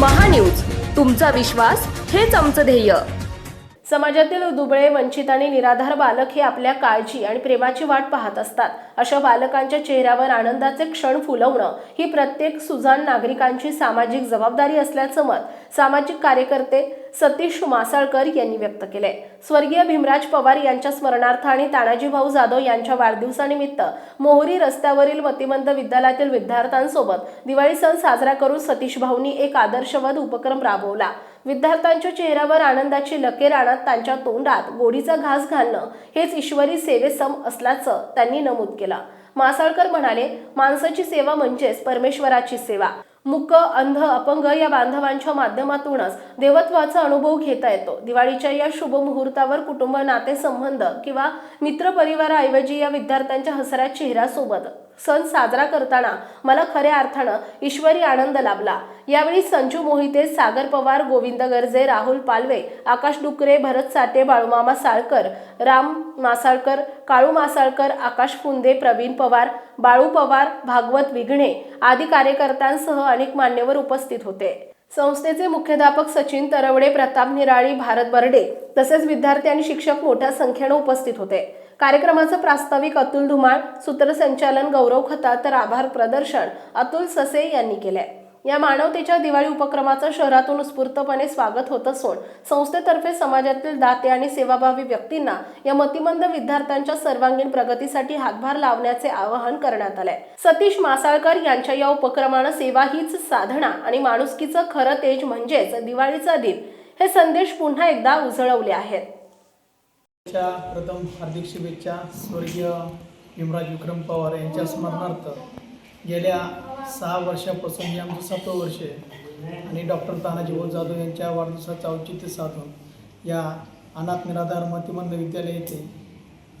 महान्यूज. तुमचा विश्वास हेच आमचं ध्येय. समाजातील दुबळे वंचित आणि निराधार बालक हे आपल्या काळजी आणि प्रेमाची वाट पाहत असतात. अशा बालकांच्या चेहऱ्यावर आनंदाचे क्षण फुलवणं ही प्रत्येक सुजाण नागरिकांची सामाजिक जबाबदारी असल्याचं मत सामाजिक कार्यकर्ते सतीश मासाळकर यांनी व्यक्त केले स्वर्गीय भीमराज पवार यांच्या स्मरणार्थ आणि तानाजी भाऊ जाधव यांच्या वाढदिवसानिमित्त मोहरी रस्त्यावरील मतिमंद विद्यालयातील विद्यार्थ्यांसोबत दिवाळी सण साजरा करून सतीश भाऊंनी एक आदर्शवत उपक्रम राबवला. विद्यार्थ्यांच्या चेहऱ्यावर आनंदाची लकेर आणत त्यांच्या तोंडात गोडीचा घास घालणं हेच ईश्वरी सेवेसम असल्याचं त्यांनी नमूद केलं. मासाळकर म्हणाले माणसाची सेवा म्हणजेच परमेश्वराची सेवा. मुक अंध अपंग या बांधवांच्या माध्यमातूनच देवत्वाचा अनुभव घेता येतो. दिवाळीच्या या शुभ मुहूर्तावर कुटुंब नातेसंबंध किंवा मित्र परिवाराऐवजी या विद्यार्थ्यांच्या हसऱ्या चेहऱ्यासोबत सण साजरा करताना मला खऱ्या अर्थानं ईश्वरी आनंद लाभला. यावेळी संजू मोहिते सागर पवार गोविंद गर्जे राहुल पालवे आकाश डुकरे भरत साटे बाळूमामा साळकर राम मासाळकर काळू मासाळकर आकाश फुंदे प्रवीण पवार बाळू पवार भागवत विघणे आदी कार्यकर्त्यांसह अनेक मान्यवर उपस्थित होते. संस्थेचे मुख्याध्यापक सचिन तरवडे प्रताप निराळी भारत बर्डे तसेच विद्यार्थी आणि शिक्षक मोठ्या संख्येनं उपस्थित होते. कार्यक्रमाचं प्रास्ताविक अतुल धुमाळ सूत्रसंचालन गौरव खता तर आभार प्रदर्शन अतुल ससे यांनी केले या मानवतेच्या दिवाळी उपक्रमाचं शहरातून उत्स्फूर्तपणे स्वागत होत असून संस्थेतर्फे समाजातील दाते आणि सेवाभावी व्यक्तींना या मतिमंद विद्यार्थ्यांच्या सर्वांगीण प्रगतीसाठी हातभार लावण्याचे आवाहन करण्यात आले सतीश मासाळकर यांच्या या उपक्रमानं सेवा हीच साधना आणि माणुसकीचं खरं तेज म्हणजेच दिवाळीचा दिन हे संदेश पुन्हा एकदा उजळवले आहेत. च्या प्रथम हार्दिक शुभेच्छा स्वर्गीय भीमराज विक्रम पवार यांच्या स्मरणार्थ. गेल्या सहा वर्षापासून हे आमचं सातवं वर्ष आहे. आणि डॉक्टर तानाजी भाऊ जाधव यांच्या वाढदिवसाचं औचित्य साधून या अनाथ निराधार मतिमंद विद्यालय येथे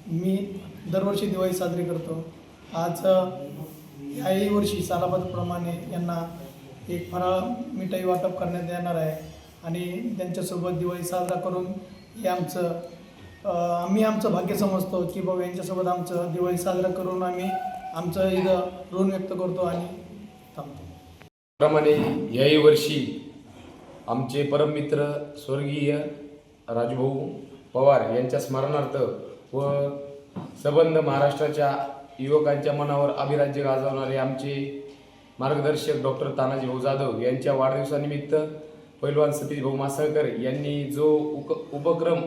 मी दरवर्षी दिवाळी साजरी करतो. आज याही वर्षी सालाबादप्रमाणे यांना एक फराळ मिठाई वाटप करण्यात येणार आहे. आणि त्यांच्यासोबत दिवाळी साजरा करून हे आमचं आम्ही आमचं भाग्य समजतो की बाबा यांच्यासोबत आमचं दिवाळी साजरा करून आम्ही आमचं इथं ऋण व्यक्त करतो आणि थांबतो. प्रमाणे याही वर्षी आमचे परममित्र स्वर्गीय राजभाऊ पवार यांच्या स्मरणार्थ व सबंध महाराष्ट्राच्या युवकांच्या मनावर अभिराज्य गाजवणारे आमचे मार्गदर्शक डॉक्टर तानाजीभाऊ जाधव यांच्या वाढदिवसानिमित्त पैलवान सतीश भाऊ मासळकर यांनी जो उक उपक्रम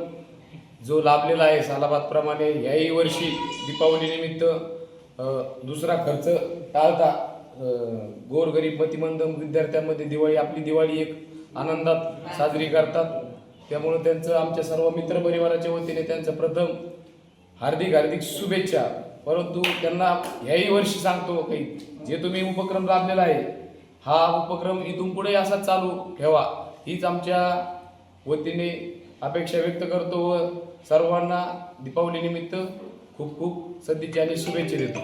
जो लाभलेला आहे सालाबादप्रमाणे याही वर्षी दीपावलीनिमित्त दुसरा खर्च टाळता गोरगरीब मतिमंद विद्यार्थ्यांमध्ये दिवाळी आपली दिवाळी एक आनंदात साजरी करतात. त्यामुळं त्यांचं आमच्या सर्व मित्रपरिवाराच्या वतीने त्यांचं प्रथम हार्दिक हार्दिक शुभेच्छा. परंतु त्यांना ह्याही वर्षी सांगतो काही जे तुम्ही उपक्रम लाभलेला आहे हा उपक्रम इथून पुढे असा चालू ठेवा. हीच आमच्या वतीने अपेक्षा व्यक्त करतो व सर्वांना दीपावलीनिमित्त खूप खूप सदिच्छा आणि शुभेच्छा देतो.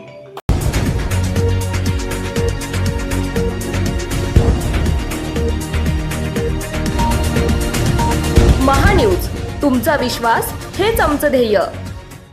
महान्यूज तुमचा विश्वास हेच आमचं ध्येय.